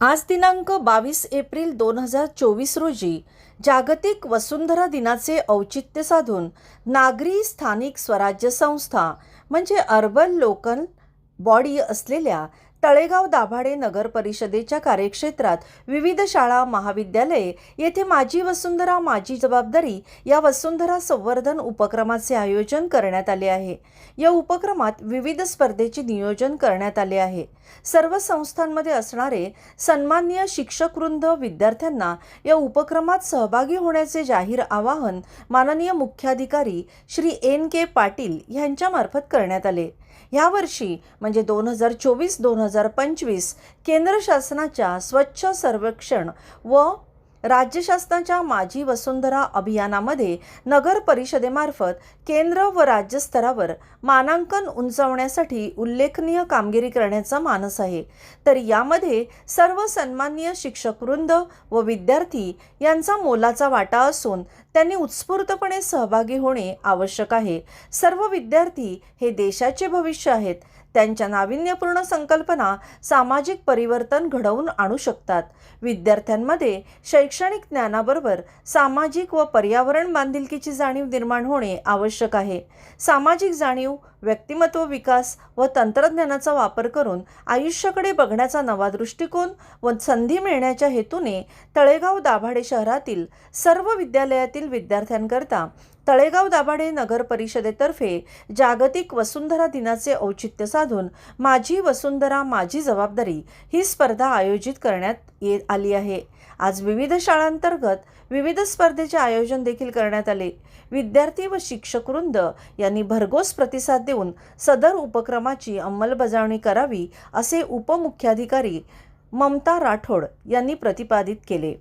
आज दिनांक बावीस एप्रिल दोन हजार चोवीस रोजी जागतिक वसुंधरा दिनाचे औचित्य साधून नागरी स्थानिक स्वराज्य संस्था म्हणजे अर्बन लोकल बॉडी असलेल्या तळेगाव दाभाडे नगर परिषदेच्या कार्यक्षेत्रात विविध शाळा महाविद्यालये येथे माझी वसुंधरा माझी जबाबदारी या वसुंधरा संवर्धन उपक्रमाचे आयोजन करण्यात आले आहे. या उपक्रमात विविध स्पर्धेचे नियोजन करण्यात आले आहे. सर्व संस्थांमध्ये असणारे सन्माननीय शिक्षकवृंद विद्यार्थ्यांना या उपक्रमात सहभागी होण्याचे जाहीर आवाहन माननीय मुख्याधिकारी श्री एन के पाटील यांच्यामार्फत करण्यात आले. यावर्षी म्हणजे दोन हजार चोवीस दोन हजार पंचवीस केंद्र शासनाच्या स्वच्छ सर्वेक्षण व राज्य शासनाच्या माझी वसुंधरा अभियानामध्ये नगर परिषदेमार्फत केंद्र व राज्य स्तरावर मानांकन उंचावण्यासाठी उल्लेखनीय कामगिरी करण्याचा मानस आहे. तर यामध्ये सर्व सन्माननीय शिक्षकवृंद व विद्यार्थी यांचा मोलाचा वाटा असून त्यांनी उत्स्फूर्तपणे सहभागी होणे आवश्यक आहे. सर्व विद्यार्थी हे देशाचे भविष्य आहेत. त्यांच्या नाविन्यपूर्ण संकल्पना सामाजिक परिवर्तन घडवून आणू शकतात. विद्यार्थ्यांमध्ये शैक्षणिक ज्ञानाबरोबर सामाजिक व पर्यावरण बांधिलकीची जाणीव निर्माण होणे आवश्यक आहे. सामाजिक जाणीव व्यक्तिमत्व विकास व तंत्रज्ञानाचा वापर करून आयुष्याकडे बघण्याचा नवा दृष्टिकोन व संधी मिळण्याच्या हेतूने तळेगाव दाभाडे शहरातील सर्व विद्यालयातील विद्यार्थ्यांकरता तळेगाव दाभाडे नगर परिषदेतर्फे जागतिक वसुंधरा दिनाचे औचित्य साधून माझी वसुंधरा माझी जबाबदारी ही स्पर्धा आयोजित करण्यात ये आली आहे. आज विविध शाळांतर्गत विविध स्पर्धेचे आयोजन देखील करण्यात आले. विद्यार्थी व शिक्षक वृंद यांनी भरघोस प्रतिसाद देऊन सदर उपक्रमाची अंमलबजावणी करावी असे उपमुख्याधिकारी ममता राठोड यांनी प्रतिपादित केले.